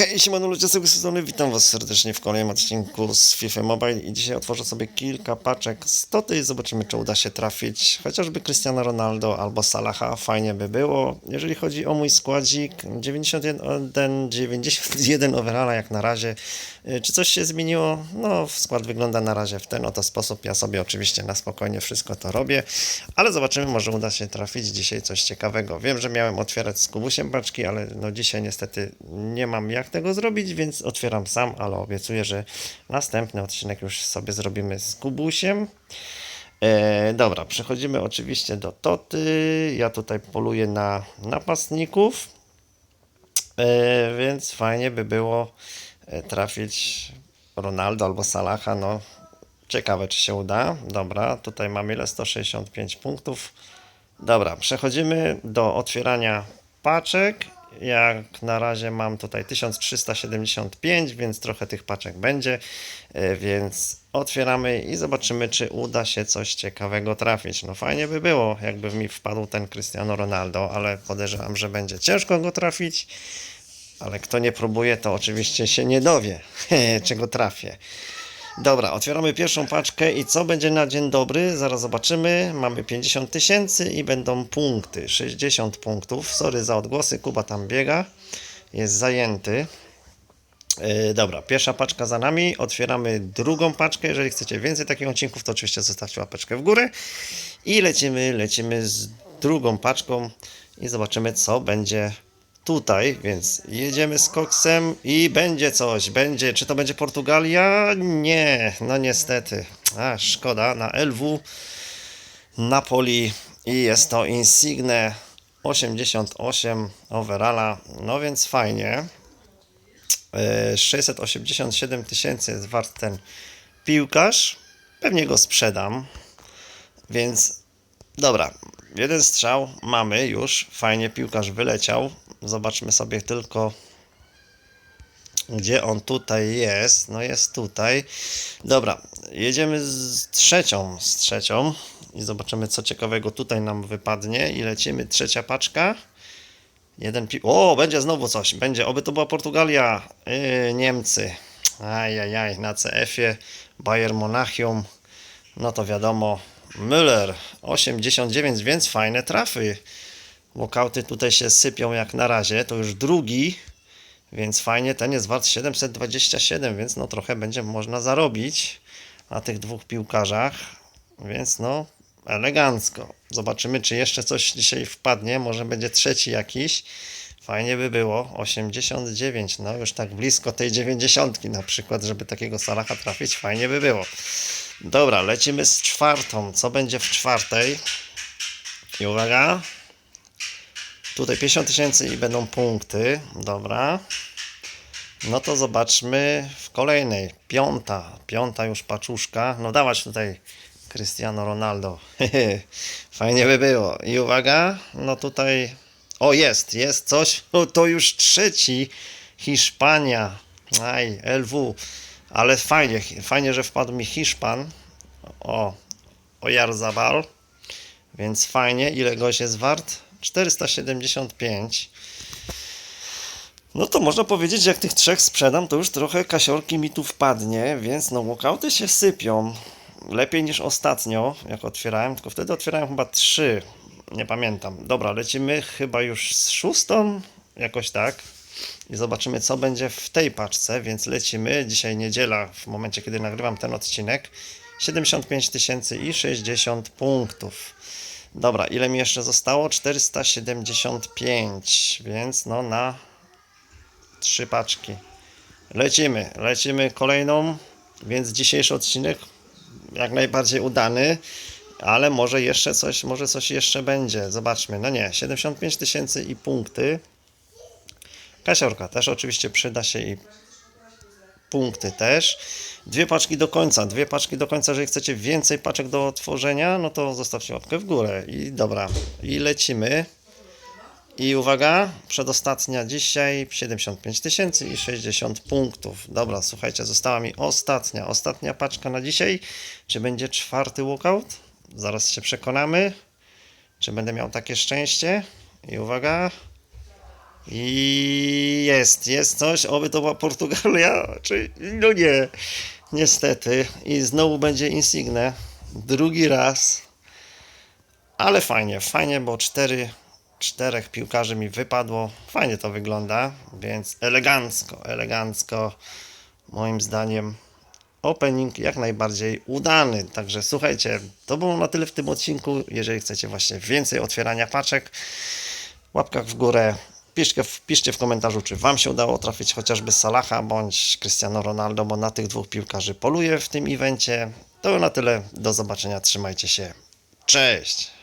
Hej, siemano ludzie z tego sezonu, witam was serdecznie w kolejnym odcinku z FIFA Mobile i dzisiaj otworzę sobie kilka paczek z Toty i zobaczymy czy uda się trafić chociażby Cristiano Ronaldo albo Salaha, fajnie by było. Jeżeli chodzi o mój składzik, 91, 91 overalla jak na razie. Y, Czy coś się zmieniło? No, skład wygląda na razie w ten oto sposób. Ja sobie oczywiście na spokojnie wszystko to robię, ale zobaczymy, może uda się trafić dzisiaj coś ciekawego. Wiem, że miałem otwierać z Kubusiem paczki, ale no dzisiaj niestety nie mam jak tego zrobić, więc otwieram sam, ale obiecuję, że następny odcinek już sobie zrobimy z Kubusiem. E, dobra, przechodzimy oczywiście do Toty. Ja tutaj poluję na napastników. E, więc fajnie by było e, trafić Ronaldo albo Salaha. No, ciekawe, czy się uda. Dobra, tutaj mamy ile? 165 punktów. Dobra, przechodzimy do otwierania paczek. Jak na razie mam tutaj 1375, więc trochę tych paczek będzie. E, Więc otwieramy i zobaczymy, czy uda się coś ciekawego trafić. No fajnie by było, jakby mi wpadł ten Cristiano Ronaldo, ale podejrzewam, że będzie ciężko go trafić. Ale kto nie próbuje, to oczywiście się nie dowie, czego trafię. Dobra, otwieramy pierwszą paczkę i co będzie na dzień dobry? Zaraz zobaczymy. Mamy 50 tysięcy i będą punkty. 60 punktów. Sorry za odgłosy, Kuba tam biega. Jest zajęty. Yy, dobra, pierwsza paczka za nami. Otwieramy drugą paczkę. Jeżeli chcecie więcej takich odcinków, to oczywiście zostawcie łapeczkę w górę. I lecimy, lecimy z drugą paczką i zobaczymy, co będzie tutaj. Więc jedziemy z koksem i będzie coś. Będzie, czy to będzie Portugalia? Nie, no niestety. A, szkoda. Na LW Napoli i jest to Insigne 88 overalla. No więc fajnie. E, 687 tysięcy jest wart ten piłkarz. Pewnie go sprzedam. Więc dobra, jeden strzał mamy już. Fajnie piłkarz wyleciał. Zobaczmy sobie tylko gdzie on tutaj jest. No jest tutaj. Dobra, jedziemy z trzecią, z trzecią i zobaczymy co ciekawego tutaj nam wypadnie i lecimy trzecia paczka. Jeden pi... O, będzie znowu coś. Będzie, oby to była Portugalia. Yy, Niemcy. Ajajaj, na CF-ie Bayern Monachium. No to wiadomo. Müller 89, więc fajne trafy. Walkouty tutaj się sypią jak na razie. To już drugi. Więc fajnie, ten jest wart 727, więc no trochę będzie można zarobić na tych dwóch piłkarzach. Więc no elegancko. Zobaczymy, czy jeszcze coś dzisiaj wpadnie. Może będzie trzeci jakiś. Fajnie by było. 89, no już tak blisko tej 90 na przykład, żeby takiego Salaha trafić. Fajnie by było. Dobra, lecimy z czwartą. Co będzie w czwartej? I uwaga. Tutaj 50 tysięcy i będą punkty. Dobra. No to zobaczmy w kolejnej. Piąta. Piąta już paczuszka. No dawać tutaj Cristiano Ronaldo. Fajnie by było. I uwaga. No tutaj. O jest, jest coś. O, to już trzeci. Hiszpania. Aj, LW. Ale fajnie, fajnie, że wpadł mi Hiszpan. O, Ojarzabal. Więc fajnie. Ile goś jest wart? 475. No to można powiedzieć, że jak tych trzech sprzedam, to już trochę kasiorki mi tu wpadnie, więc no walkouty się sypią. Lepiej niż ostatnio, jak otwierałem, tylko wtedy otwierałem chyba trzy. Nie pamiętam. Dobra, lecimy chyba już z szóstą, jakoś tak. I zobaczymy, co będzie w tej paczce, więc lecimy. Dzisiaj niedziela, w momencie, kiedy nagrywam ten odcinek. 75 tysięcy i 60 punktów. Dobra, ile mi jeszcze zostało? 475, więc no na trzy paczki. Lecimy, lecimy kolejną, więc dzisiejszy odcinek jak najbardziej udany, ale może jeszcze coś, może coś jeszcze będzie. Zobaczmy, no nie, 75 tysięcy i punkty. Kasiorka też oczywiście przyda się i punkty też. Dwie paczki do końca, dwie paczki do końca, jeżeli chcecie więcej paczek do otworzenia, no to zostawcie łapkę w górę i dobra, i lecimy. I uwaga, przedostatnia dzisiaj 75 tysięcy i 60 punktów. Dobra, słuchajcie, została mi ostatnia, ostatnia paczka na dzisiaj. Czy będzie czwarty walkout? Zaraz się przekonamy. Czy będę miał takie szczęście? I uwaga. I jest, jest coś, oby to była Portugalia, czy no nie, niestety. I znowu będzie Insigne, drugi raz. Ale fajnie, fajnie, bo cztery, czterech piłkarzy mi wypadło. Fajnie to wygląda, więc elegancko, elegancko. Moim zdaniem opening jak najbardziej udany. Także słuchajcie, to było na tyle w tym odcinku. Jeżeli chcecie właśnie więcej otwierania paczek, łapkach w górę. Piszcie piszcie w komentarzu, czy Wam się udało trafić chociażby Salaha bądź Cristiano Ronaldo, bo na tych dwóch piłkarzy poluję w tym evencie. To na tyle. Do zobaczenia. Trzymajcie się. Cześć!